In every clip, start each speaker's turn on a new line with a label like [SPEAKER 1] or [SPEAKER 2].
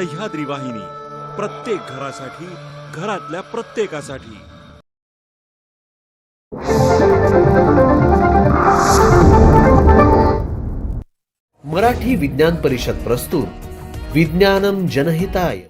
[SPEAKER 1] सह्याद्री वाहिनी प्रत्येक घरासाठी घरातल्या प्रत्येकासाठी.
[SPEAKER 2] मराठी विज्ञान परिषद प्रस्तुत विज्ञानम जनहिताय.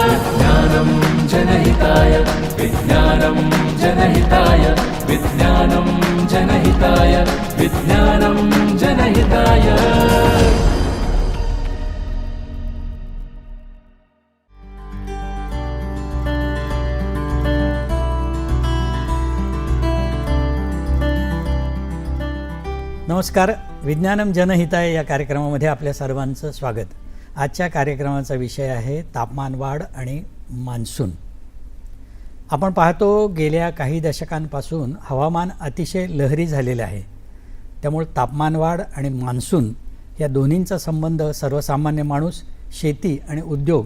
[SPEAKER 3] विज्ञानम जनहिताय विज्ञानं जनहिताय विज्ञानं जनहिताय विज्ञानं जनहिताय.
[SPEAKER 4] नमस्कार विज्ञानम जनहिताय या कार्यक्रमामध्ये आपल्या सर्वांचं स्वागत. आजच्या कार्यक्रमाचा विषय आहे तापमान वाढ आणि मान्सून. आपण पाहतो गेल्या काही दशकांपासून हवामान अतिशय लहरी झालेलं आहे. त्यामुळे तापमानवाढ आणि मान्सून या दोन्हींचा संबंध सर्वसामान्य माणूस शेती आणि उद्योग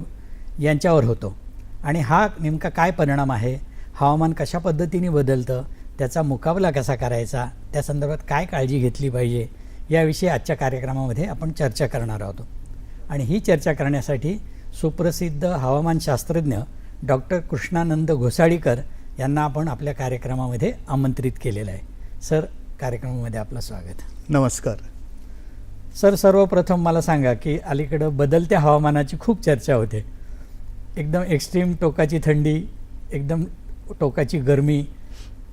[SPEAKER 4] यांच्यावर होतो. आणि हा नेमका काय परिणाम आहे? हवामान कशा पद्धतीने बदलतं? त्याचा मुकाबला कसा करायचा? त्या संदर्भात काय काळजी घेतली पाहिजे? याविषयी आजच्या कार्यक्रमामध्ये आपण चर्चा करणार आहोत. आणि ही चर्चा करण्यासाठी सुप्रसिद्ध हवामानशास्त्रज्ञ डॉक्टर कृष्णानंद घोसाळीकर यांना आपण आपल्या कार्यक्रमामध्ये आमंत्रित केलेलं आहे. सर कार्यक्रमामध्ये आपलं स्वागत.
[SPEAKER 5] नमस्कार.
[SPEAKER 4] सर सर्वप्रथम मला सांगा की अलीकडं बदलत्या हवामानाची खूप चर्चा होते. एकदम एक्स्ट्रीम टोकाची थंडी एकदम टोकाची गरमी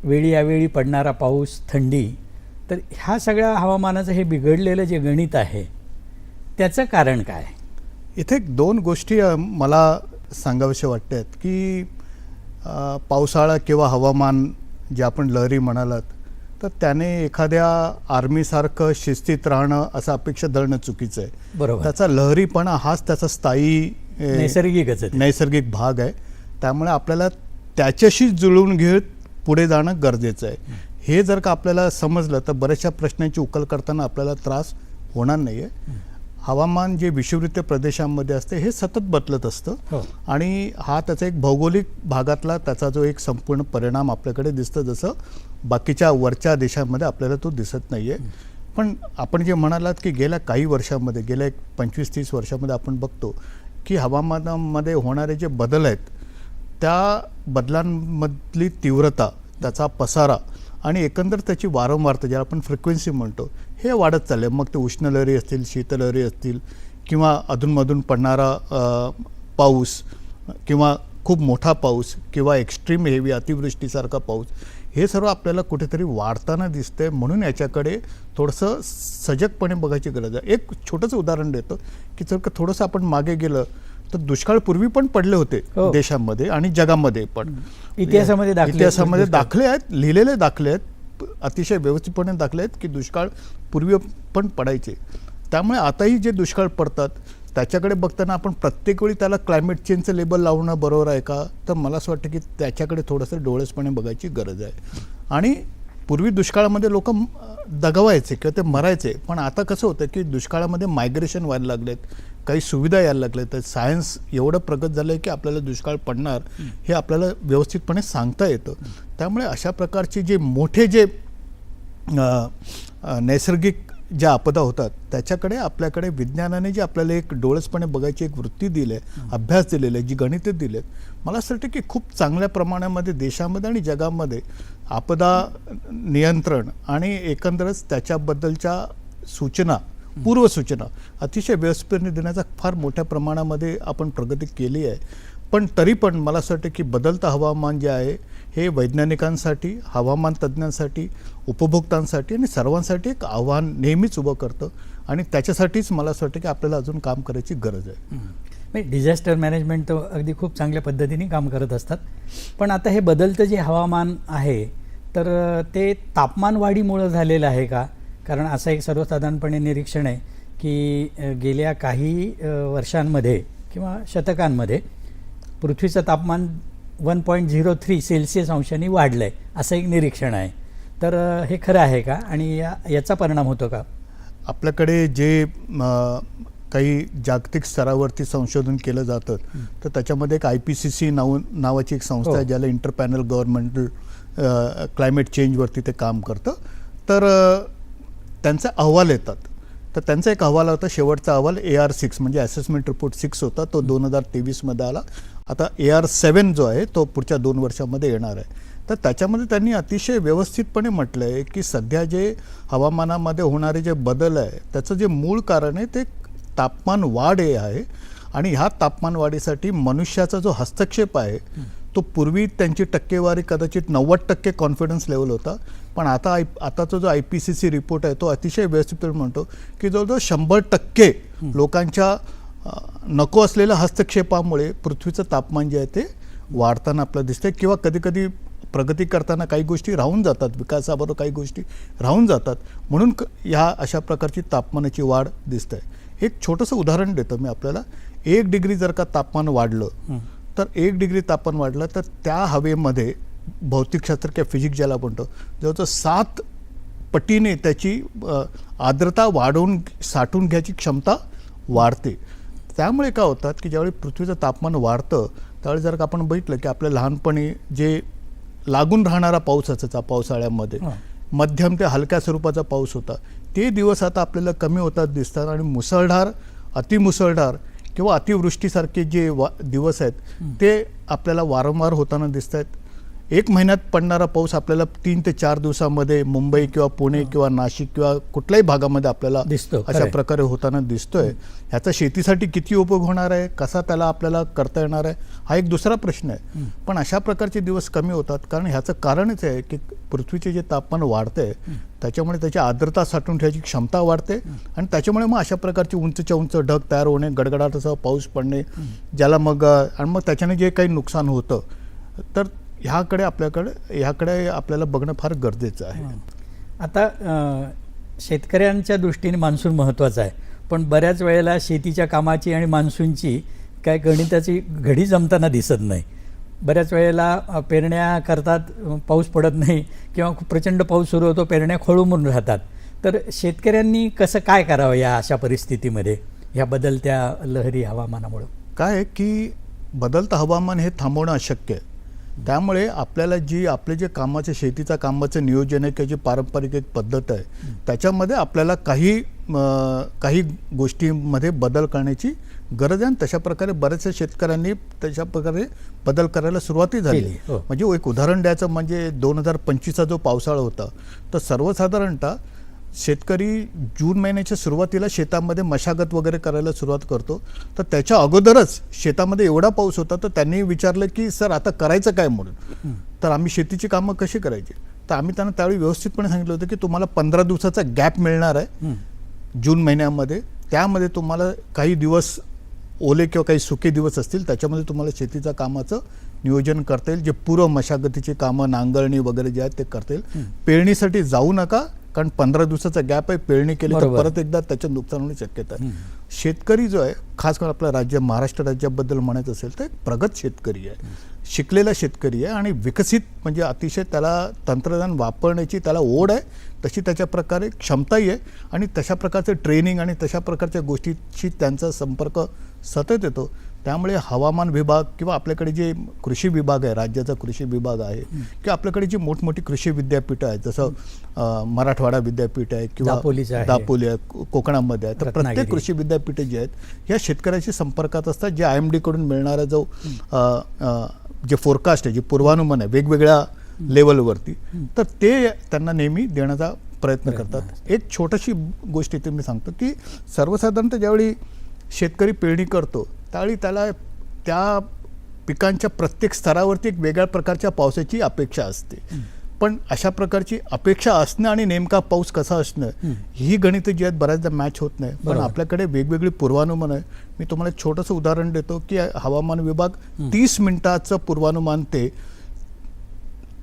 [SPEAKER 4] वेळी अवेळी पडणारा पाऊस थंडी. तर ह्या सगळ्या हवामानाचं हे बिघडलेलं जे गणित आहे त्याचं कारण काय?
[SPEAKER 5] इथे दोन गोष्टी मला सांगाव्याशा वाटतात की अ, पावसाळा किंवा हवामान जे आपण लहरी म्हणालात तर त्याने एखाद्या आर्मीसारखं शिस्तीत राहणं असं अपेक्षा धरणं चुकीचं आहे.
[SPEAKER 4] बरोबर.
[SPEAKER 5] त्याचा लहरीपणा हाच त्याचा स्थायी
[SPEAKER 4] नैसर्गिकच.
[SPEAKER 5] नैसर्गिक भाग आहे. त्यामुळे आपल्याला त्याच्याशी जुळवून घेत पुढे जाणं गरजेचं आहे. हे. जर का आपल्याला समजलं तर बऱ्याचशा प्रश्नांची उकल करताना आपल्याला त्रास होणार नाही आहे हवामान जे विषुवृत्त प्रदेशांमध्ये असते हे सतत बदलत असतं.
[SPEAKER 4] हो.
[SPEAKER 5] आणि हा त्याचा एक भौगोलिक भागातला त्याचा जो एक संपूर्ण परिणाम आपल्याकडे दिसतं जसं बाकीच्या वरच्या देशांमध्ये आपल्याला तो दिसत नाही आहे पण आपण जे म्हणालात की गेल्या काही वर्षांमध्ये गेल्या एक पंचवीस तीस वर्षामध्ये आपण बघतो की हवामानामध्ये होणारे जे बदल आहेत त्या बदलांमधली तीव्रता त्याचा पसारा आणि एकंदर त्याची वारंवारता ज्याला आपण फ्रिक्वेन्सी म्हणतो हे वाढत चालले मग ते उष्णलहरी असतील शीतलहरी असतील किंवा अधूनमधून पडणारा पाऊस किंवा खूप मोठा पाऊस किंवा एक्स्ट्रीम हेवी अतिवृष्टीसारखा पाऊस हे सर्व आपल्याला कुठेतरी वाढताना दिसतंय. म्हणून याच्याकडे थोडंसं सजगपणे बघायची गरज आहे. एक छोटंसं उदाहरण देतो की जर का थोडंसं आपण मागे गेलं तर दुष्काळ पूर्वी पण पडले होते
[SPEAKER 4] हो.
[SPEAKER 5] देशामध्ये आणि जगामध्ये पण.
[SPEAKER 4] इतिहासामध्ये
[SPEAKER 5] इतिहासामध्ये. दाखले आहेत लिहिलेले दाखले आहेत. अतिशय व्यवस्थितपणे दाखले आहेत की दुष्काळ पूर्वी पण पडायचे. त्यामुळे आताही जे दुष्काळ पडतात त्याच्याकडे बघताना आपण प्रत्येक वेळी त्याला क्लायमेट चेंजचं लेबल लावणं बरोबर आहे का? तर मला असं वाटतं की त्याच्याकडे थोडंसं डोळसपणे बघायची गरज आहे. आणि पूर्वी दुष्काळामध्ये लोक दगवायचे किंवा ते मरायचे पण आता कसं होतं की दुष्काळामध्ये मायग्रेशन व्हायला लागलेत काही सुविधा यायला लागल्या तर सायन्स एवढं प्रगत झालं आहे की आपल्याला दुष्काळ पडणार हे आपल्याला व्यवस्थितपणे सांगता येतं. त्यामुळे अशा प्रकारचे जे मोठे जे नैसर्गिक ज्या आपदा होतात त्याच्याकडे आपल्याकडे विज्ञानाने जे आपल्याला एक डोळसपणे बघायची एक वृत्ती दिली आहे अभ्यास दिलेला आहे जी गणिते दिली आहेत मला असं वाटतं की खूप चांगल्या प्रमाणामध्ये देशामध्ये आणि जगामध्ये आपदा नियंत्रण आणि एकंदरच त्याच्याबद्दलच्या सूचना पूर्वसूचना अतिशय व्यवस्थितपणे देण्याचा फार मोठ्या प्रमाणामध्ये आपण प्रगती केली आहे. पण तरी पण मला असं वाटतं की बदलतं हवामान जे आहे हे वैज्ञानिकांसाठी हवामान तज्ज्ञांसाठी उपभोक्तांसाठी आणि सर्वांसाठी एक आव्हान नेहमीच उभं करतं आणि त्याच्यासाठीच मला असं वाटतं की आपल्याला अजून काम करायची गरज आहे.
[SPEAKER 4] म्हणजे डिझास्टर मॅनेजमेंट तर अगदी खूप चांगल्या पद्धतीने काम करत असतात. पण आता हे बदलतं जे हवामान आहे तर ते तापमान वाढीमुळं झालेलं आहे का? कारण असं एक सर्वसाधारणपणे निरीक्षण आहे की गेल्या काही वर्षांमध्ये किंवा शतकांमध्ये पृथ्वीचं तापमान one point zero three Celsius अंशांनी वाढलं आहे असं एक निरीक्षण आहे. तर हे खरं आहे का? आणि या याचा परिणाम होतो का?
[SPEAKER 5] आपल्याकडे जे काही जागतिक स्तरावरती संशोधन केलं जातं तर त्याच्यामध्ये एक आय पी सी सी नाव नावाची एक संस्था आहे
[SPEAKER 4] हो.
[SPEAKER 5] ज्याला इंटरपॅनल गव्हर्नमेंटल क्लायमेट चेंजवरती ते काम करतं. तर त्यांचे अहवाल येतात. तर त्यांचा एक अहवाल होता शेवटचा अहवाल ए आर सिक्स म्हणजे असेसमेंट रिपोर्ट सिक्स होता तो दोन हजार तेवीसमध्ये आला. आता ए आर सेवन जो आहे तो पुढच्या दोन वर्षामध्ये येणार आहे. तर त्याच्यामध्ये त्यांनी अतिशय व्यवस्थितपणे म्हटलं आहे की सध्या जे हवामानामध्ये होणारे जे बदल आहे त्याचं जे मूळ कारण आहे ते तापमान वाढ हे आहे. आणि ह्या तापमान वाढीसाठी मनुष्याचा जो हस्तक्षेप आहे तो पूर्वी त्यांची टक्केवारी कदाचित नव्वद टक्के कॉन्फिडन्स लेवल होता. पण आता आय आताचा जो I P C C report आहे तो अतिशय व्यवस्थितपणे म्हणतो की जवळजवळ शंभर टक्के लोकांच्या नको असलेल्या हस्तक्षेपामुळे पृथ्वीचं तापमान जे आहे ते वाढताना आपलं दिसतंय किंवा कधीकधी प्रगती करताना काही गोष्टी राहून जातात विकासाबरोबर काही गोष्टी राहून जातात. म्हणून क- ह्या अशा प्रकारची तापमानाची वाढ दिसत आहे एक छोटंसं उदाहरण देतो मी आपल्याला. एक डिग्री जर का तापमान वाढलं तर एक डिग्री तापमान वाढलं तर त्या हवेमध्ये भौतिकशास्त्र किंवा फिजिक्स ज्याला म्हणतो जवळजवळ सात पटीने त्याची आर्द्रता वाढवून साठवून घ्यायची क्षमता वाढते. त्यामुळे काय होतात की ज्यावेळी पृथ्वीचं तापमान वाढतं त्यावेळी जर का आपण बघितलं की आपल्या लहानपणी जे लागून राहणारा पाऊस असायचा पावसाळ्यामध्ये. मध्यम ते हलक्या स्वरूपाचा पाऊस होता ते दिवस आता आपल्याला कमी होतात दिसतात आणि मुसळधार अतिमुसळधार किंवा अतिवृष्टीसारखे जे वा दिवस आहेत ते आपल्याला वारंवार होताना दिसत आहेत एक महिन्यात पडणारा पाऊस आपल्याला तीन ते चार दिवसामध्ये मुंबई किंवा पुणे किंवा नाशिक किंवा कुठल्याही भागामध्ये आपल्याला
[SPEAKER 4] दिसतो,
[SPEAKER 5] अशा. प्रकारे होताना दिसतोय. ह्याचा शेतीसाठी किती उपयोग होणार आहे? कसा त्याला आपल्याला करता येणार आहे? हा एक दुसरा प्रश्न आहे. पण अशा प्रकारचे दिवस कमी होतात कारण ह्याचं कारणच आहे की पृथ्वीचे जे तापमान वाढतंय त्याच्यामुळे त्याची आर्द्रता साठवून ठेवायची क्षमता वाढते आणि त्याच्यामुळे मग अशा प्रकारची उंचच्या उंच ढग तयार होणे गडगडाटासह पाऊस पडणे ज्याला मग आणि मग त्याच्याने जे काही नुकसान होतं तर ह्याकडे आपल्याकडे ह्याकडे आपल्याला बघणं फार गरजेचं आहे.
[SPEAKER 4] आता शेतकऱ्यांच्या दृष्टीने मान्सून महत्त्वाचा आहे. पण बऱ्याच वेळेला शेतीच्या कामाची आणि मान्सूनची काय गणिताची घडी जमताना दिसत नाही. बऱ्याच वेळेला पेरण्या करतात पाऊस पडत नाही किंवा प्रचंड पाऊस सुरू होतो पेरण्या खोळंबून राहतात. तर शेतकऱ्यांनी कसं काय करावं या अशा परिस्थितीमध्ये? ह्या बदलत्या लहरी हवामानामुळं.
[SPEAKER 5] काय की बदलतं हवामान हे थांबवणं अशक्य आहे. त्यामुळे आपल्याला जी आपले जे कामाचं शेतीचं कामाचं नियोजन आहे किंवा जी पारंपरिक एक पद्धत आहे त्याच्यामध्ये आपल्याला काही काही गोष्टींमध्ये बदल करण्याची गरज आहे. आणि तशा प्रकारे बऱ्याचशा शेतकऱ्यांनी तशा प्रकारे बदल करायला सुरुवातही झाली.
[SPEAKER 4] हो.
[SPEAKER 5] म्हणजे एक उदाहरण द्यायचं म्हणजे दोन हजार पंचवीसचा जो पावसाळा होता तर सर्वसाधारणतः शेतकरी जून महिन्याच्या सुरुवातीला शेतामध्ये मशागत वगैरे करायला सुरुवात करतो. तर त्याच्या अगोदरच शेतामध्ये एवढा पाऊस होता तर त्यांनी विचारलं की सर आता करायचं काय म्हणून? तर आम्ही शेतीची कामं कशी करायची? तर आम्ही त्यांना त्यावेळी व्यवस्थितपणे सांगितलं होतं की तुम्हाला पंधरा दिवसाचा गॅप मिळणार आहे जून महिन्यामध्ये. त्यामध्ये तुम्हाला काही दिवस ओले किंवा काही सुके दिवस असतील त्याच्यामध्ये तुम्हाला शेतीच्या कामाचं नियोजन करता येईल. जे पूर्व मशागतीची कामं नांगरणी वगैरे जे आहेत ते करता येईल. पेरणीसाठी जाऊ नका. कारण पंधरा दिवसाचा गॅप आहे पेरणी केली तर. परत एकदा त्याच्यात नुकसान होण्याची शक्यता आहे. शेतकरी जो आहे खास करून आपल्या राज्य महाराष्ट्र राज्याबद्दल म्हणायचं असेल तर एक प्रगत शेतकरी आहे. शिकलेला शेतकरी आहे आणि विकसित म्हणजे अतिशय त्याला तंत्रज्ञान वापरण्याची त्याला ओढ आहे. तशी त्याच्या प्रकारे क्षमताही आहे आणि तशा प्रकारचं ट्रेनिंग आणि तशा प्रकारच्या गोष्टीशी त्यांचा संपर्क सतत येतो. त्यामुळे हवामान विभाग किंवा आपल्याकडे जे कृषी विभाग आहे राज्याचा कृषी विभाग आहे किंवा आपल्याकडे जी मोठमोठी कृषी विद्यापीठं आहेत जसं मराठवाडा विद्यापीठ आहे किंवा. दापोली आहे. कोकणामध्ये आहे तर प्रत्येक. कृषी विद्यापीठे जी आहेत ह्या शेतकऱ्याशी संपर्कात असतात जे आय एमकडून मिळणारा जो जे फोरकास्ट आहे जे पूर्वानुमान आहे वेगवेगळ्या लेवलवरती तर ते त्यांना नेहमी देण्याचा प्रयत्न करतात. एक छोटीशी गोष्ट इथे मी सांगतो की सर्वसाधारणतः ज्यावेळी शेतकरी पेरणी करतो त्यावेळी त्याला त्या पिकांच्या प्रत्येक स्तरावरती एक वेगळ्या प्रकारच्या पावसाची अपेक्षा असते. पण अशा प्रकारची अपेक्षा असणं आणि नेमका पाऊस कसा असणं ही गणित जी आहेत बऱ्याचदा मॅच होत नाही. पण. आपल्याकडे वेगवेगळी पूर्वानुमान आहे. मी तुम्हाला एक छोटंसं उदाहरण देतो की हवामान विभाग तीस मिनिटाचं पूर्वानुमान ते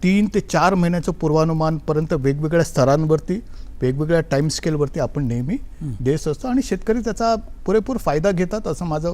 [SPEAKER 5] तीन ते चार महिन्याचं पूर्वानुमानपर्यंत वेगवेगळ्या स्तरांवरती वेगवेगळ्या टाईम स्केलवरती आपण नेहमी देत असतो. आणि शेतकरी त्याचा पुरेपूर फायदा घेतात असं माझं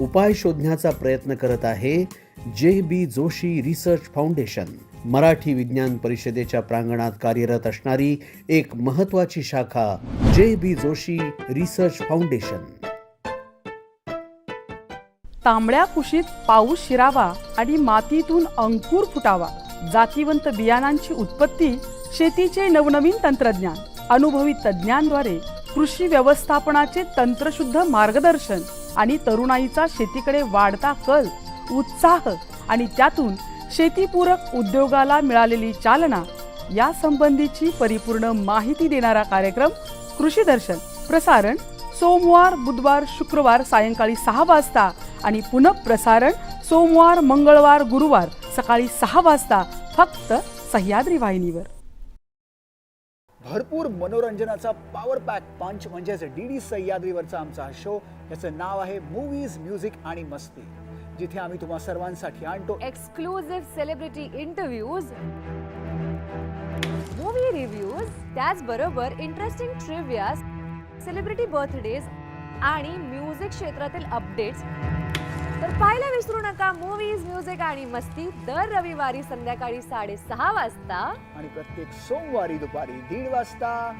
[SPEAKER 2] उपाय शोधण्याचा प्रयत्न करत आहे J B Joshi research foundation. Marathi विज्ञान परिषदेच्या प्रांगणात कार्यरत असणारी एक महत्वाची शाखा जे बी जोशी रिसर्च फाउंडेशन.
[SPEAKER 6] तांबड्या कुशीत पाऊस शिरावा आणि मातीतून अंकुर फुटावा. जातीवंत बियाणांची उत्पत्ती शेतीचे नवनवीन तंत्रज्ञान अनुभवी तज्ज्ञांद्वारे कृषी व्यवस्थापनाचे तंत्रशुद्ध मार्गदर्शन. आणि तरुणाईचा शेतीकडे वाढता कल उत्साह आणि त्यातून शेतीपूरक उद्योगाला मिळालेली चालना या संबंधीची परिपूर्ण माहिती देणारा कार्यक्रम कृषी दर्शन. प्रसारण सोमवार बुधवार शुक्रवार सायंकाळी सहा वाजता आणि पुनःप्रसारण सोमवार मंगळवार गुरुवार सकाळी सहा वाजता फक्त सह्याद्री वाहिनीवर.
[SPEAKER 7] भरपूर मनोरंजनाचा पॉवर पॅक पंच म्हणजेच डी डी सह्याद्रीवरचा आमचा हा शो याचं नाव आहे मूवीज म्युझिक आणि मस्ती. जिथे आम्ही तुम्हा सर्वांसाठी आणतो
[SPEAKER 8] exclusive celebrity interviews movie reviews त्याचबरोबर इंटरेस्टिंग ट्रिव्हिया सेलिब्रिटी बर्थडेज आणि म्युझिक क्षेत्रातील अपडेट्स तर पाहायला विसरू नका मूवीज म्युझिक आणि मस्ती दर रविवारी संध्याकाळी साडेसहा वाजता.
[SPEAKER 7] आणि प्रत्येक सोमवारी दुपारी दीड वाजता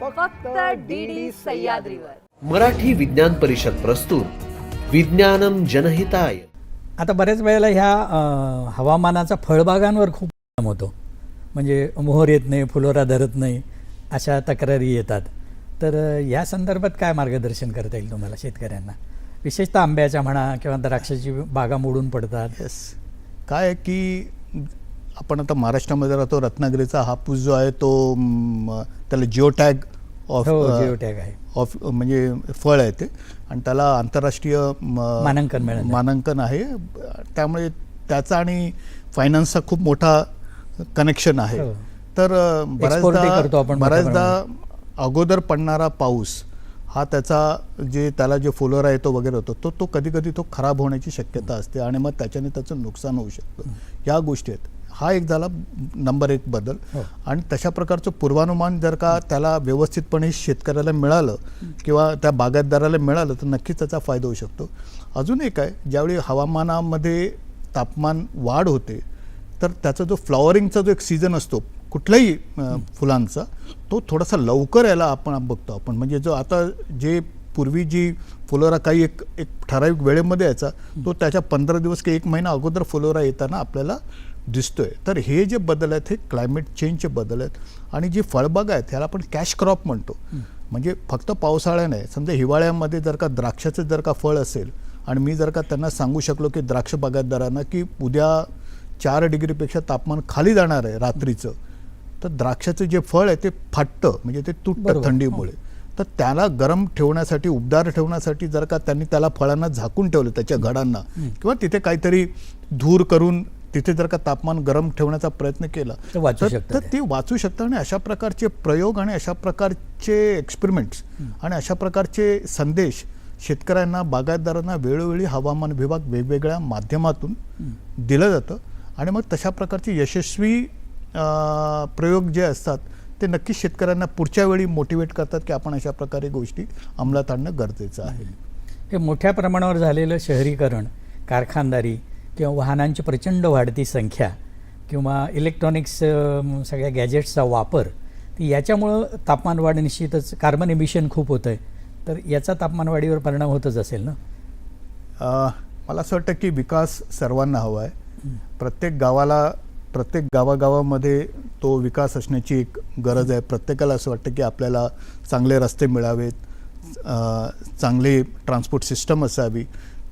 [SPEAKER 8] फक्त डी डी सह्याद्रीवर.
[SPEAKER 2] मराठी विज्ञान परिषद प्रस्तुत. विज्ञानम जनहिताय.
[SPEAKER 4] आता बऱ्याच वेळेला ह्या हवामानाचा फळबागांवर खूप परिणाम होतो. म्हणजे मोहर येत नाही फुलोरा धरत नाही अशा तक्रारी येतात. तर या संदर्भात काय मार्गदर्शन करता येईल तुम्हाला शेतकऱ्यांना? विशेषतः आंब्याच्या म्हणा किंवा द्राक्षाची बागा मोडून पडतात.
[SPEAKER 5] येस काय की आपण आता महाराष्ट्रामध्ये राहतो रत्नागिरीचा हापूस जो आहे तो त्याला जिओ टॅग ऑफ
[SPEAKER 4] हो, geotag आहे.
[SPEAKER 5] ऑफ म्हणजे फळ आहे ते. आणि त्याला आंतरराष्ट्रीय
[SPEAKER 4] मानांकन मिळालं.
[SPEAKER 5] मानांकन आहे. त्यामुळे त्याचा आणि फायनान्सचा खूप मोठा कनेक्शन आहे.
[SPEAKER 4] हो.
[SPEAKER 5] तर
[SPEAKER 4] मोठ्या
[SPEAKER 5] बऱ्याचदा अगोदर पडणारा पाऊस हा त्याचा जे त्याला जे फुलोरा येतो वगैरे होतो तो तो कधी कधी तो खराब होण्याची शक्यता असते आणि मग त्याच्याने त्याचं नुकसान होऊ शकतं. या गोष्टी आहेत. हा एक झाला नंबर एक बदल.
[SPEAKER 4] हो.
[SPEAKER 5] आणि तशा प्रकारचं पूर्वानुमान जर का त्याला व्यवस्थितपणे शेतकऱ्याला मिळालं किंवा त्या बागायतदाराला मिळालं तर नक्कीच त्याचा फायदा होऊ शकतो. अजून एक आहे ज्यावेळी हवामानामध्ये तापमान वाढ होते तर त्याचा जो फ्लॉवरिंगचा जो एक सीझन असतो कुठल्याही फुलांचा तो थोडासा लवकर यायला आपण बघतो आपण. म्हणजे जो आता जे पूर्वी जी फुलोरा काही एक एक ठराविक वेळेमध्ये यायचा तो त्याच्या पंधरा दिवस किंवा एक महिना अगोदर फुलोरा येताना आपल्याला दिसतोय. तर हे जे बदल आहेत हे क्लायमेट चेंजचे बदल आहेत आणि जी फळबाग आहेत ह्याला आपण कॅश क्रॉप म्हणतो. म्हणजे फक्त पावसाळ्या नाही समजा हिवाळ्यामध्ये जर का द्राक्षाचं जर का फळ असेल आणि मी जर का त्यांना सांगू शकलो की द्राक्ष बागायतदारांना की उद्या चार डिग्रीपेक्षा तापमान खाली जाणार आहे रात्रीचं तर द्राक्षाचं जे फळ आहे ते फाटतं म्हणजे ते तुटतं. थंडीमुळे. तर त्याला गरम ठेवण्यासाठी उबदार ठेवण्यासाठी जर का त्यांनी त्याला फळांना झाकून ठेवलं त्याच्या घडांना किंवा तिथे काहीतरी धूर करून तिथे जर का तापमान गरम ठेवण्याचा प्रयत्न केला
[SPEAKER 4] तर ते.
[SPEAKER 5] वाचू शकतं आणि अशा प्रकारचे प्रयोग आणि अशा प्रकारचे एक्सपेरिमेंट्स आणि अशा प्रकारचे संदेश शेतकऱ्यांना बागायतदारांना वेळोवेळी हवामान विभाग वेगवेगळ्या माध्यमातून दिलं जातं आणि मग तशा प्रकारचे यशस्वी प्रयोग जे असतात ते नक्कीच शेतकऱ्यांना पुढच्या वेळी मोटिवेट करतात की आपण अशा प्रकारे गोष्टी अंमलात आणणं गरजेचं आहे.
[SPEAKER 4] हे मोठ्या प्रमाणावर झालेलं शहरीकरण कारखानदारी किंवा वाहनांची प्रचंड वाढती संख्या किंवा इलेक्ट्रॉनिक्स सगळ्या गॅजेट्सचा वापर तर याच्यामुळं तापमान वाढ निश्चितच कार्बन एमिशन खूप होतं आहे तर याचा तापमान वाढीवर परिणाम होतच असेल ना?
[SPEAKER 5] मला असं वाटतं की विकास सर्वांना हवा आहे. प्रत्येक गावाला प्रत्येक गावागावामध्ये तो विकास असण्याची एक गरज आहे. प्रत्येकाला असं वाटतं की आपल्याला चांगले रस्ते मिळावेत चांगली ट्रान्सपोर्ट सिस्टम असावी.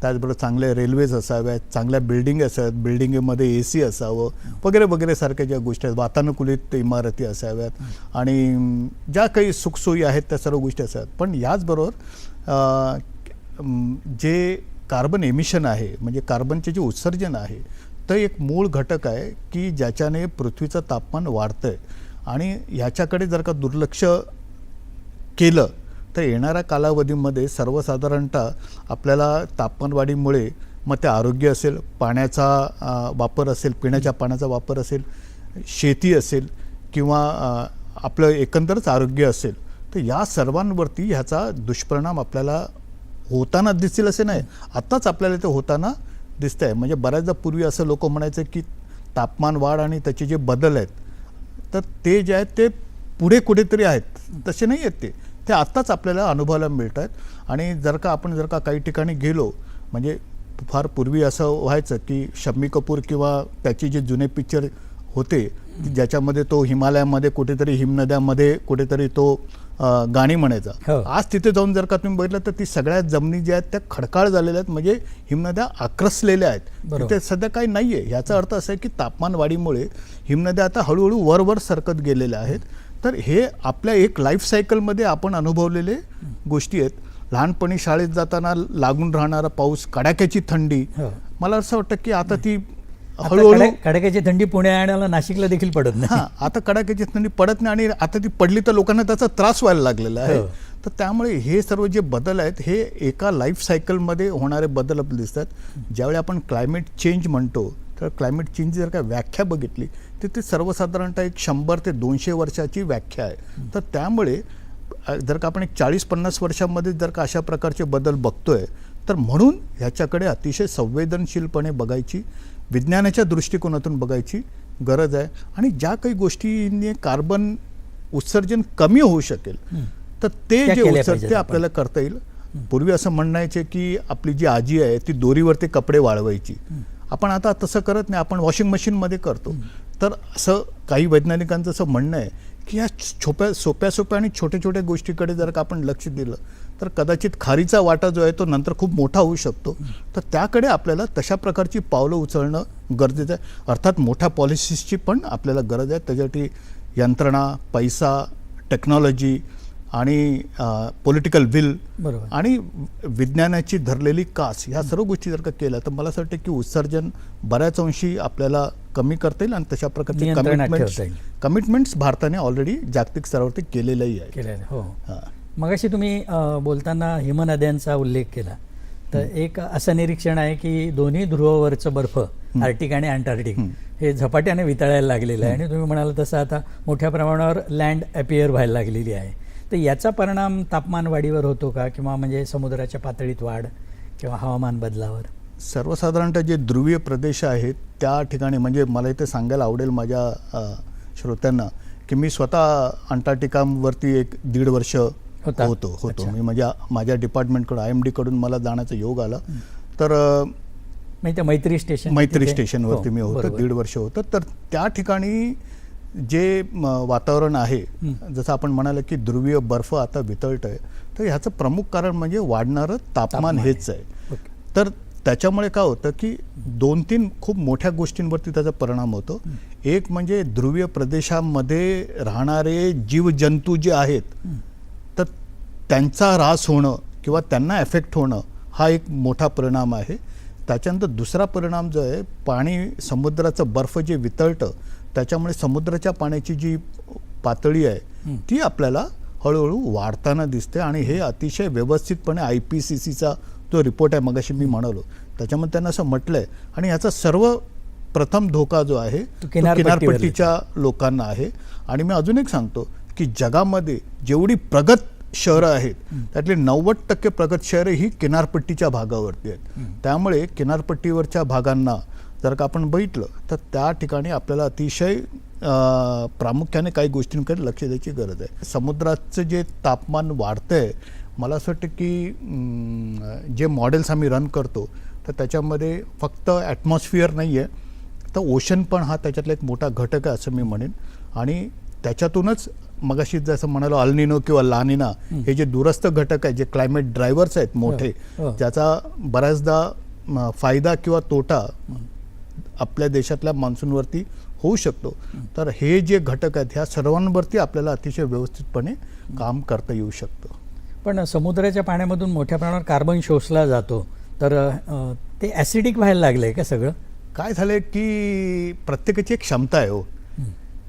[SPEAKER 5] त्याचबरोबर चांगले रेल्वेज असाव्यात चांगल्या बिल्डिंग असाव्यात बिल्डिंगमध्ये ए सी असावं वगैरे वगैरे सारख्या ज्या गोष्टी आहेत वातानुकूलित इमारती असाव्यात आणि ज्या काही सुखसोयी आहेत त्या सर्व गोष्टी असाव्यात. पण याचबरोबर जे कार्बन एमिशन आहे म्हणजे कार्बनचे जे उत्सर्जन आहे तर एक मूळ घटक आहे की ज्याच्याने पृथ्वीचं तापमान वाढतं आहे आणि ह्याच्याकडे जर का दुर्लक्ष केलं तर येणाऱ्या कालावधीमध्ये सर्वसाधारणतः आपल्याला तापमानवाढीमुळे मग ते आरोग्य असेल पाण्याचा वापर असेल पिण्याच्या पाण्याचा वापर असेल शेती असेल किंवा आपलं एकंदरच आरोग्य असेल तर या सर्वांवरती ह्याचा दुष्परिणाम आपल्याला होताना दिसतील असे नाही. आत्ताच आपल्याला ते होताना दिसत आहे म्हणजे बऱ्याचदा पूर्वी असं लोक म्हणायचं की तापमान वाढ आणि त्याचे जे बदल आहेत तर ते जे आहेत ते पुढे कुठेतरी आहेत. तसे नाही आहेत ते. ते आत्ताच आपल्याला अनुभवायला मिळत आहेत आणि जर का आपण जर का काही ठिकाणी गेलो म्हणजे फार पूर्वी असं व्हायचं की शम्मी कपूर किंवा त्याचे जे जुने पिक्चर होते ज्याच्यामध्ये तो हिमालयामध्ये कुठेतरी हिमनद्यामध्ये कुठेतरी तो गाणी म्हणायचा.
[SPEAKER 4] हो.
[SPEAKER 5] आज तिथे जाऊन जर का तुम्ही बघितलं तर ती सगळ्या जमिनी ज्या आहेत त्या खडकाळ झालेल्या आहेत म्हणजे हिमनद्या आक्रसलेल्या आहेत. तिथे सध्या काही नाही आहे याचा अर्थ असा आहे की तापमान वाढीमुळे हिमनद्या आता हळूहळू वरवर सरकत गेलेल्या आहेत. तर हे आपल्या एक लाईफ सायकलमध्ये आपण अनुभवलेले गोष्टी आहेत. लहानपणी शाळेत जाताना लागून राहणारा पाऊस कडाक्याची थंडी.
[SPEAKER 4] हो.
[SPEAKER 5] मला असं वाटतं की आता ती हळूहळू
[SPEAKER 4] कडक- कडाक्याची थंडी पुणे आणि नाशिकला देखील पडत नाही.
[SPEAKER 5] हा आता कडाक्याची थंडी पडत नाही आणि आता ती पडली तर लोकांना त्याचा त्रास व्हायला लागलेला आहे.
[SPEAKER 4] हो.
[SPEAKER 5] तर त्यामुळे हे सर्व जे बदल आहेत हे एका लाईफ सायकलमध्ये होणारे बदल आपल्याला दिसतात. ज्यावेळी आपण क्लायमेट चेंज म्हणतो तर क्लायमेट चेंज जर का व्याख्या बघितली तर ती सर्वसाधारणतः एक शंभर ते दोनशे वर्षाची व्याख्या आहे. तर त्यामुळे जर का आपण एक चाळीस पन्नास वर्षांमध्ये जर का अशा प्रकारचे बदल बघतोय तर म्हणून ह्याच्याकडे अतिशय संवेदनशीलपणे बघायची विज्ञानाच्या दृष्टिकोनातून बघायची गरज आहे. आणि ज्या काही गोष्टींनी कार्बन उत्सर्जन कमी होऊ शकेल तर ते जे उत्सर्जन ते. आपल्याला करता येईल. पूर्वी असं म्हणायचे की आपली जी आजी आहे ती दोरीवरती कपडे वाळवायची. आपण आता तसं करत नाही आपण वॉशिंग मशीनमध्ये करतो. तर असं काही वैज्ञानिकांचं असं म्हणणं आहे की या छोप्या सोप्या सोप्या आणि छोट्या छोट्या गोष्टीकडे जर का आपण लक्ष दिलं तर कदाचित खारीचा वाटा जो आहे तो नंतर खूप मोठा होऊ शकतो. तर त्याकडे आपल्याला तशा प्रकारची पावलं उचलणं गरजेचं आहे. अर्थात मोठ्या पॉलिसीजची पण आपल्याला गरज आहे. त्याच्यासाठी यंत्रणा पैसा टेक्नॉलॉजी आणि पॉलिटिकल विल
[SPEAKER 4] बरोबर.
[SPEAKER 5] आणि विज्ञानाची धरलेली कास ह्या सर्व गोष्टी जर का केल्या तर मला असं वाटतं की उत्सर्जन बऱ्याच अंशी आपल्याला कमी करता येईल आणि तशा प्रकारचे कमिटमेंट्स. कमिटमेंट्स भारताने ऑलरेडी जागतिक स्तरावरती केलेलंही आहे.
[SPEAKER 4] केलेलं हो. मगाशी तुम्ही बोलताना हिमनद्यांचा उल्लेख केला. तर एक असं निरीक्षण आहे की दोन्ही ध्रुवावरचं बर्फ आर्टिक आणि अंटार्क्टिक हे झपाट्याने वितळायला लागलेलं आहे. आणि तुम्ही म्हणाल तसं आता मोठ्या प्रमाणावर लँड अपियर व्हायला लागलेली आहे. तर याचा परिणाम तापमान वाढीवर होतो का? किंवा म्हणजे समुद्राच्या पातळीत वाढ किंवा हवामान बदलावर?
[SPEAKER 5] सर्वसाधारणतः जे ध्रुवीय प्रदेश आहेत त्या ठिकाणी म्हणजे मला इथे सांगायला आवडेल माझ्या श्रोत्यांना की मी स्वतः अंटार्क्टिकावरती एक दीड वर्ष
[SPEAKER 4] होता?
[SPEAKER 5] होतो. मी माझ्या माझ्या डिपार्टमेंटकडून आय एम डीकडून मला जाण्याचा योग आला तर
[SPEAKER 4] मैत्री स्टेशन
[SPEAKER 5] मैत्री स्टेशनवरती
[SPEAKER 4] हो,
[SPEAKER 5] मी होतो. दीड वर्ष होतं तर त्या ठिकाणी जे वातावरण आहे जसं आपण म्हणाल की ध्रुवीय बर्फ आता वितळत आहे तर ह्याचं प्रमुख कारण म्हणजे वाढणारं तापमान. हेच आहे. तर त्याच्यामुळे काय होतं की दोन तीन खूप मोठ्या गोष्टींवरती त्याचा परिणाम होतो. एक म्हणजे ध्रुवीय प्रदेशामध्ये राहणारे जीवजंतू जे आहेत तर त्यांचा ऱ्हास होणं किंवा त्यांना एफेक्ट होणं हा एक मोठा परिणाम आहे. त्याच्यानंतर दुसरा परिणाम जो आहे पाणी समुद्राचं बर्फ जे वितळतं त्याच्यामुळे समुद्राच्या पाण्याची जी पातळी आहे ती आपल्याला हळूहळू वाढताना दिसते. आणि हे अतिशय व्यवस्थितपणे आय पी सी सीचा जो रिपोर्ट आहे मगाशी मी म्हणालो. त्याच्यामध्ये त्यांना असं म्हटलं आहे आणि याचा सर्व प्रथम धोका जो आहे तो. किनारपट्टीच्या लोकांना आहे. आणि मी अजून एक सांगतो की जगामध्ये जेवढी प्रगत शहरं आहेत त्यातली नव्वद टक्के प्रगत शहरं ही किनारपट्टीच्या भागावरती आहेत. त्यामुळे किनारपट्टीवरच्या भागांना जर का आपण बघितलं तर त्या ठिकाणी आपल्याला अतिशय प्रामुख्याने काही गोष्टींकडे लक्ष द्यायची गरज आहे. समुद्राचं जे तापमान वाढतंय मला असं वाटतं की जे मॉडेल्स आम्ही रन करतो तर त्याच्यामध्ये फक्त ॲटमॉस्फिअर नाही आहे तर ओशन पण हा त्याच्यातला एक मोठा घटक आहे असं मी म्हणेन. आणि त्याच्यातूनच मगाशी जसं म्हणालो अल्निनो किंवा लानिना हे जे दूरस्थ घटक आहेत जे क्लायमेट ड्रायव्हर्स आहेत मोठे
[SPEAKER 4] हो, हो.
[SPEAKER 5] ज्याचा बऱ्याचदा फायदा किंवा तोटा आपल्या देशातल्या मान्सूनवरती होऊ शकतो. तर हे जे घटक आहेत ह्या सर्वांवरती आपल्याला अतिशय व्यवस्थितपणे काम करता येऊ शकतं.
[SPEAKER 4] पण समुद्राच्या पाण्यामधून मोठ्या प्रमाणावर कार्बन शोषला जातो. तर ते ॲसिडिक व्हायला लागलं का सगळं?
[SPEAKER 5] काय झालंय की प्रत्येकाची एक क्षमता आहे हो.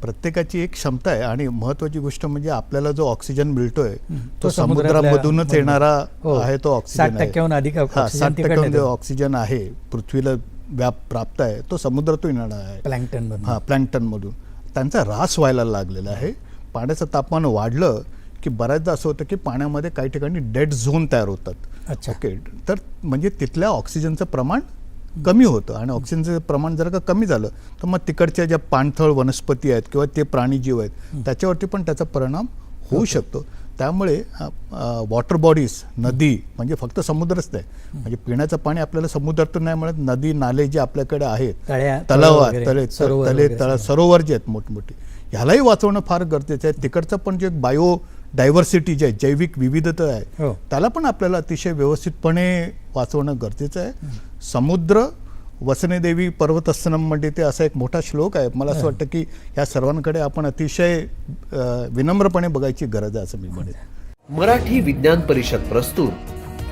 [SPEAKER 5] प्रत्येकाची एक क्षमता आहे आणि महत्वाची गोष्ट म्हणजे आपल्याला जो ऑक्सिजन मिळतोय तो समुद्रामधूनच
[SPEAKER 4] मधून.
[SPEAKER 5] येणारा
[SPEAKER 4] हो.
[SPEAKER 5] आहे तो ऑक्सिजन
[SPEAKER 4] 60 टक्क्याहून अधिक
[SPEAKER 5] टक्क्याहून जो. ऑक्सिजन आहे पृथ्वीला व्याप प्राप्त आहे तो समुद्रातून येणारा आहे.
[SPEAKER 4] प्लॅन्क्टन
[SPEAKER 5] हा प्लॅन्क्टनमधून त्यांचा ऱ्हास व्हायला लागलेला आहे. पाण्याचं तापमान वाढलं की बऱ्याचदा असं होतं की पाण्यामध्ये काही ठिकाणी डेड झोन तयार होतात.
[SPEAKER 4] अच्छा.
[SPEAKER 5] ओके तर म्हणजे तिथल्या ऑक्सिजनचं प्रमाण कमी होतं आणि ऑक्सिजनचं प्रमाण जर का कमी झालं तर मग तिकडच्या ज्या पाणथळ वनस्पती आहेत किंवा ते प्राणीजीव आहेत त्याच्यावरती पण त्याचा परिणाम होऊ शकतो. त्यामुळे वॉटर बॉडीज नदी म्हणजे फक्त समुद्रच नाही. म्हणजे पिण्याचं पाणी आपल्याला समुद्रातून नाही मिळत नदी नाले जे आपल्याकडे आहेत तलाव तले
[SPEAKER 4] वगैरे
[SPEAKER 5] तळ. सरोवर जे आहेत मोठमोठी ह्यालाही वाचवणं फार गरजेचं आहे. तिकडचं पण जे बायो डायव्हर्सिटी जे आहे जैविक विविधता आहे
[SPEAKER 4] हो.
[SPEAKER 5] त्याला पण आपल्याला अतिशय व्यवस्थितपणे वाचवणं गरजेचं आहे. समुद्र वसनेदेवी पर्वतस्तनममध्ये ते असा एक मोठा श्लोक आहे. मला असं वाटतं की या सर्वांकडे आपण अतिशय विनम्रपणे बघायची गरज आहे असं मी म्हणेन.
[SPEAKER 2] मराठी विज्ञान परिषद प्रस्तुत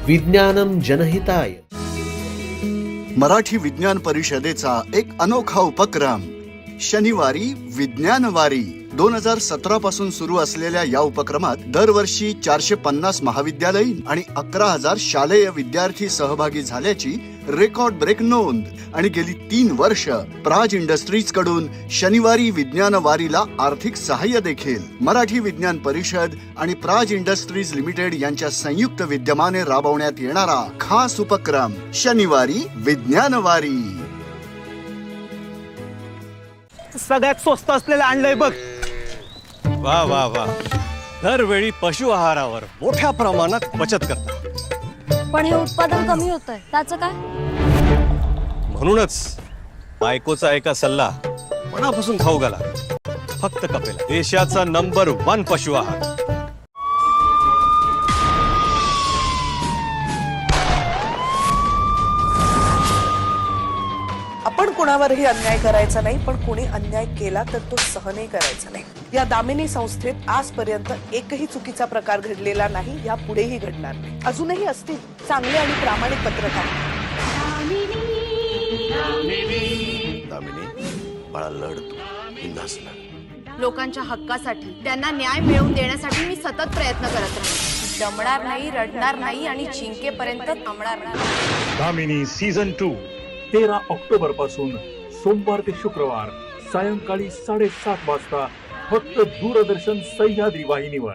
[SPEAKER 2] विज्ञानम जनहिताय.
[SPEAKER 9] मराठी विज्ञान परिषदेचा एक अनोखा उपक्रम शनिवारी विज्ञानवारी दोन हजार सतरा पासून सुरू असलेल्या या उपक्रमात दरवर्षी चारशे पन्नास महाविद्यालयीन आणि अकरा हजार शालेय विद्यार्थी सहभागी झाल्याची रेकॉर्ड ब्रेक नोंद आणि गेली तीन वर्ष प्राज इंडस्ट्रीजकडून शनिवारी विज्ञान वारीला आर्थिक सहाय्य देखील. मराठी विज्ञान परिषद आणि प्राज इंडस्ट्रीज लिमिटेड यांच्या संयुक्त विद्यमाने राबवण्यात येणारा खास उपक्रम शनिवारी विज्ञान वारी
[SPEAKER 10] सगळ्यात स्वस्त असलेलं आणलंय बघ.
[SPEAKER 11] वा वा वा. दरवेळी पशु आहारावर मोठ्या प्रमाणात बचत करता
[SPEAKER 8] पण हे उत्पादन कमी होत आहे त्याचं काय?
[SPEAKER 11] म्हणूनच बायकोचा एका सल्ला मनापासून खाऊ घाला. फक्त कपेला. देशाचा नंबर वन पशु आहार.
[SPEAKER 12] कुणावरही अन्याय करायचा नाही पण कोणी अन्याय केला तर तो सहनही करायचा नाही. या दामिनी संस्थेत आजपर्यंत एकही चुकीचा प्रकार घडलेला नाही या पुढेही घडणार नाही. अजूनही असतील चांगले आणि प्रामाणिक पत्रकार.
[SPEAKER 9] बाळा लढतो
[SPEAKER 13] लोकांच्या हक्कासाठी त्यांना न्याय मिळवून देण्यासाठी मी सतत प्रयत्न करत राहीन दमणार नाही रडणार नाही आणि जिंकेपर्यंत थांबणार नाही.
[SPEAKER 1] दामिनी सीझन टू तेरा ऑक्टोबरपासून सोमवार ते शुक्रवार सायंकाळी साडेसात वाजता फक्त दूरदर्शन सह्याद्री वाहिनीवर.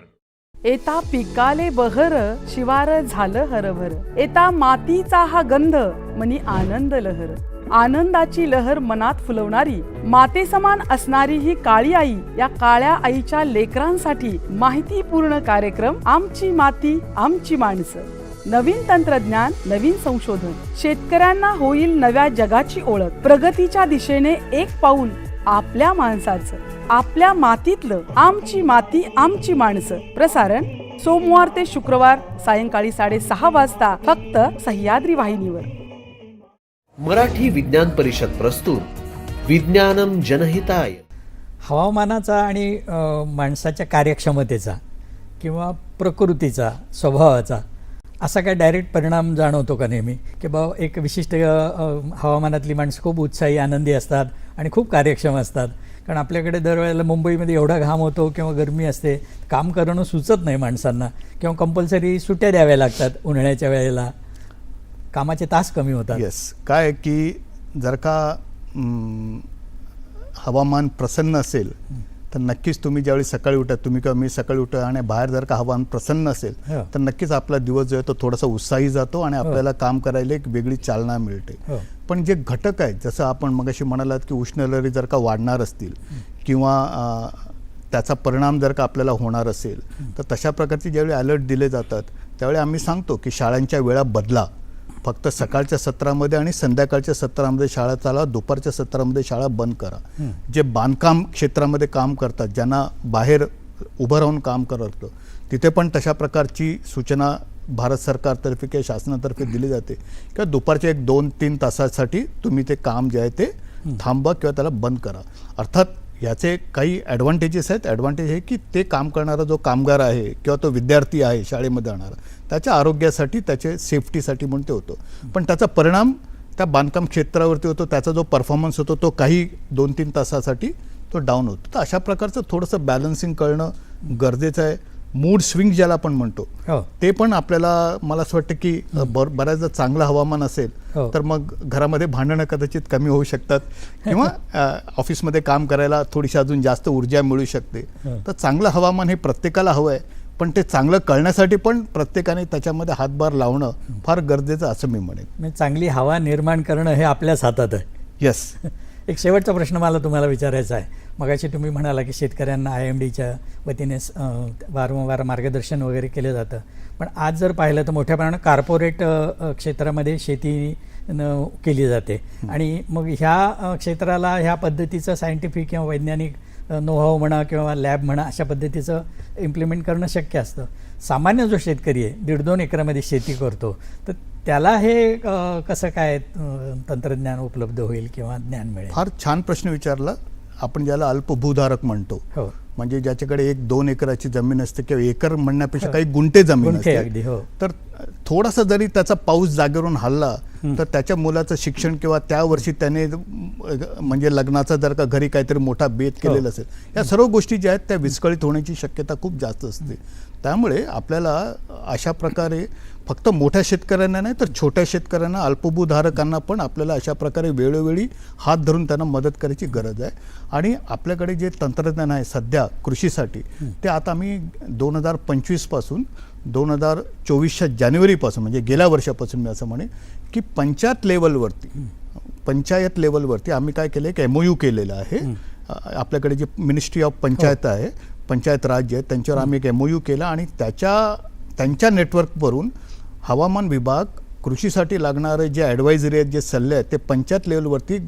[SPEAKER 6] येता पिकाले बहर शिवार झालं हरभर. येता मातीचा हा गंध मनी आनंद लहर. आनंदाची लहर मनात फुलवणारी मातेसमान असणारी ही काळी आई या काळ्या आईच्या लेकरांसाठी माहितीपूर्ण कार्यक्रम आमची माती आमची माणसं. नवीन तंत्रज्ञान नवीन संशोधन. शेतकऱ्यांना होईल नव्या जगाची ओळख. प्रगतीच्या दिशेने एक पाऊल आपल्या माणसाचं. आपल्या मातीतलं. आमची माती आमची माणसं. प्रसारण सोमवार ते शुक्रवार सायंकाळी साडेसहा वाजता फक्त सह्याद्री वाहिनीवर.
[SPEAKER 2] मराठी विज्ञान परिषद प्रस्तुत. विज्ञानम जनहिताय.
[SPEAKER 4] हवामानाचा आणि माणसाच्या कार्यक्षमतेचा किंवा प्रकृतीचा स्वभावाचा असा काय डायरेक्ट परिणाम जाणवतो का नेहमी? की बा एक विशिष्ट हवामानातली माणसं खूप उत्साही आनंदी असतात आणि खूप कार्यक्षम असतात. कारण आपल्याकडे दरवेळेला मुंबईमध्ये एवढा घाम होतो किंवा गरमी असते काम करणं सुचत नाही माणसांना. किंवा कंपल्सरी सुट्ट्या द्याव्या लागतात उन्हाळ्याच्या वेळेला. कामाचे तास कमी होतात.
[SPEAKER 5] येस काय की जर का हवामान प्रसन्न असेल तर नक्कीच तुम्ही ज्यावेळी सकाळी उठा तुम्ही किंवा मी सकाळी उठा आणि बाहेर जर का हवामान प्रसन्न असेल. तर नक्कीच आपला दिवस जो आहे तो थोडासा उत्साही जातो आणि आपल्याला काम करायला एक वेगळी चालना मिळते. पण जे घटक आहेत जसं आपण मगाशी म्हणालात की उष्णलहरी जर का वाढणार असतील किंवा त्याचा परिणाम जर का आपल्याला होणार असेल तर तशा प्रकारचे ज्यावेळी अलर्ट दिले जातात त्यावेळी आम्ही सांगतो की शाळांच्या वेळा बदला. फक्त सकाळच्या सत्रामध्ये आणि संध्याकाळच्या सत्रामध्ये शाळा चालवा दुपारच्या सत्रामध्ये शाळा बंद करा. जे बांधकाम क्षेत्रामध्ये काम करतात ज्यांना बाहेर उभं राहून काम करत तिथे पण तशा प्रकारची सूचना भारत सरकारतर्फे किंवा शासनातर्फे दिली जाते. किंवा दुपारच्या एक दोन तीन तासासाठी तुम्ही ते काम जे आहे ते थांबवा किंवा त्याला बंद करा. अर्थात याचे काही ॲडव्हान्टेजेस आहेत. ॲडव्हान्टेज हे की ते काम करणारा जो कामगार आहे किंवा तो विद्यार्थी आहे शाळेमध्ये जाणारा त्याच्या आरोग्यासाठी त्याचे सेफ्टीसाठी म्हणून ते होतो. पण त्याचा परिणाम त्या बांधकाम क्षेत्रावरती होतो त्याचा जो परफॉर्मन्स होतो तो काही दोन तीन तासासाठी तो डाऊन होतो. तर अशा प्रकारचं थोडंसं बॅलन्सिंग करणं गरजेचं आहे. मूड स्विंग ज्याला आपण म्हणतो
[SPEAKER 4] हो.
[SPEAKER 5] ते पण आपल्याला मला असं वाटतं की बऱ्याचदा चांगलं हवामान असेल
[SPEAKER 4] हो.
[SPEAKER 5] तर मग घरामध्ये भांडणं कदाचित कमी होऊ शकतात. किंवा ऑफिसमध्ये काम करायला थोडीशी अजून जास्त ऊर्जा मिळू शकते.
[SPEAKER 4] हो.
[SPEAKER 5] तर चांगलं हवामान हे प्रत्येकाला हवं आहे पण ते चांगलं कळण्यासाठी पण प्रत्येकाने त्याच्यामध्ये हातभार लावणं फार गरजेचं असं मी म्हणेन.
[SPEAKER 4] चांगली हवा निर्माण करणं हे आपल्याच हातात आहे.
[SPEAKER 5] येस
[SPEAKER 4] एक शेवटचा प्रश्न मला तुम्हाला विचारायचा आहे. मगाशी तुम्ही म्हणाला की शेतकऱ्यांना आय एम डीच्या वतीने वारंवार मार्गदर्शन वगैरे केलं जातं. पण आज जर पाहिलं तर मोठ्या प्रमाणात कार्पोरेट क्षेत्रामध्ये शेती न केली जाते. आणि मग ह्या क्षेत्राला ह्या पद्धतीचं सायंटिफिक किंवा वैज्ञानिक नोहाव म्हणा किंवा लॅब म्हणा अशा पद्धतीचं इम्प्लिमेंट करणं शक्य असतं. सामान्य जो शेतकरी आहे दीड दोन एकरामध्ये शेती करतो तर त्याला हे कसं काय तंत्रज्ञान उपलब्ध होईल किंवा ज्ञान मिळेल?
[SPEAKER 5] फार छान प्रश्न विचारला. आपण ज्याला अल्पभूधारक म्हणतो.
[SPEAKER 4] हो.
[SPEAKER 5] म्हणजे ज्याच्याकडे एक दोन एकराची जमीन असते किंवा एकर म्हणण्यापेक्षा
[SPEAKER 4] हो.
[SPEAKER 5] काही गुंठे जमीन असते
[SPEAKER 4] हो.
[SPEAKER 5] तर थोडासा जरी त्याचा पाऊस जागेवरून हल्ला तर त्याच्या मुलाचं शिक्षण किंवा त्या वर्षी त्याने म्हणजे लग्नाचा जर का घरी काहीतरी मोठा बेत केलेला. असेल या सर्व गोष्टी ज्या आहेत त्या विस्कळीत होण्याची शक्यता खूप जास्त असते. त्यामुळे आपल्याला अशा प्रकारे फक्त मोठ्या शेतकऱ्यांना नाही तर छोट्या शेतकऱ्यांना अल्पभूधारकांना पण आपल्याला अशा प्रकारे वेळोवेळी हात धरून त्यांना मदत करायची गरज आहे. आणि आपल्याकडे जे तंत्रज्ञान आहे सध्या कृषीसाठी ते आता आम्ही दोन हजार पंचवीसपासून दोन हजार चोवीसच्या जानेवारीपासून म्हणजे गेल्या वर्षापासून मी असं म्हणेन की पंचायत लेवलवरती पंचायत लेवलवरती आम्ही काय केलं एक एम ओ यू केलेलं आहे. आपल्याकडे जे मिनिस्ट्री ऑफ पंचायत आहे पंचायत राज्य आहे त्यांच्यावर आम्ही एक एम ओ यू केला आणि त्याच्या त्यांच्या नेटवर्कवरून हवामान विभाग कृषीसाठी लागणारे जे ॲडवायझरी आहेत जे सल्ले आहेत ते पंचायत लेवलवरती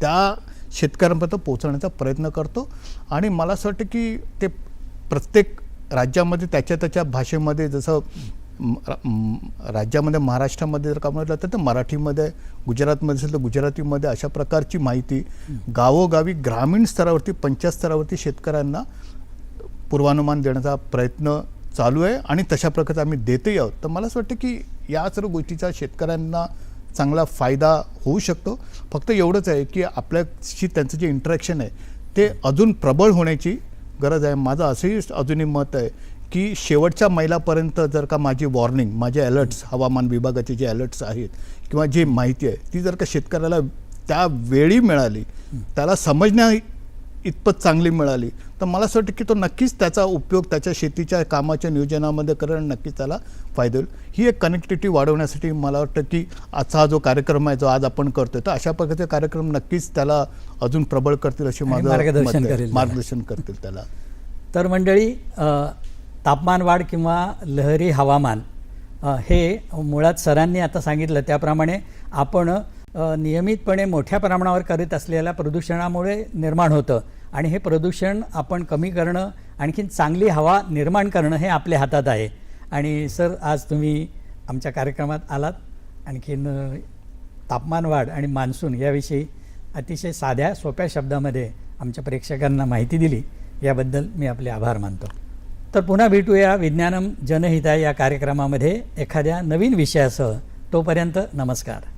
[SPEAKER 5] त्या शेतकऱ्यांपर्यंत पोहोचवण्याचा प्रयत्न करतो. आणि मला असं वाटतं की ते प्रत्येक राज्यामध्ये त्याच्या त्याच्या भाषेमध्ये जसं राज्यामध्ये महाराष्ट्रामध्ये जर का म्हटलं तर मराठीमध्ये गुजरातमध्ये असेल तर गुजरातीमध्ये अशा प्रकारची माहिती गावोगावी ग्रामीण स्तरावरती पंचायत स्तरावरती शेतकऱ्यांना पूर्वानुमान देण्याचा प्रयत्न चालू आहे आणि तशा प्रकारे आम्ही देतही आहोत. तर मला असं वाटतं की या सर्व गोष्टीचा शेतकऱ्यांना चांगला फायदा होऊ शकतो. फक्त एवढंच आहे की आपल्याशी त्यांचं जे इंटरॅक्शन आहे ते अजून प्रबळ होण्याची गरज आहे. माझं असंही अजूनही मत आहे की शेवटच्या मैलापर्यंत जर का माझी वॉर्निंग माझे अलर्ट्स हवामान विभागाचे जे अलर्ट्स आहेत किंवा जी माहिती आहे ती जर का शेतकऱ्याला त्या वेळी मिळाली त्याला समजण्या इतपत चांगली मिळाली तर मला असं वाटतं की तो नक्कीच त्याचा उपयोग त्याच्या शेतीच्या कामाच्या नियोजनामध्ये करणं नक्कीच त्याला फायदा होईल ही एक कनेक्टिव्हिटी वाढवण्यासाठी मला वाटतं की आजचा हा जो कार्यक्रम आहे जो आज आपण करतोय तर अशा प्रकारचे कार्यक्रम नक्कीच त्याला अजून प्रबळ करतील अशी
[SPEAKER 4] आणि
[SPEAKER 5] माझं
[SPEAKER 4] मार्गदर्शन. करेल.
[SPEAKER 5] मार्गदर्शन करतील त्याला
[SPEAKER 4] तर मंडळी अ, तापमानवाढ किंवा लहरी हवामान हे मुळात सरांनी आता सांगितलं त्याप्रमाणे आपण नियमितपणे मोठ्या प्रमाणावर करीत असलेल्या प्रदूषणामुळे निर्माण होतं आणि हे प्रदूषण आपण कमी करणं आणखीन चांगली हवा निर्माण करणं हे आपल्या हातात आहे. आणि सर आज तुम्ही आमच्या कार्यक्रमात आलात. आणखीन तापमान वाढ आणि मान्सून याविषयी अतिशय साध्या सोप्या शब्दामध्ये आमच्या प्रेक्षकांना माहिती दिली. याबद्दल मी आपले आभार मानतो. तर पुन्हा भेटूया विज्ञानम जनहिता या कार्यक्रमामध्ये एखाद्या नवीन विषयासह. तोपर्यंत नमस्कार.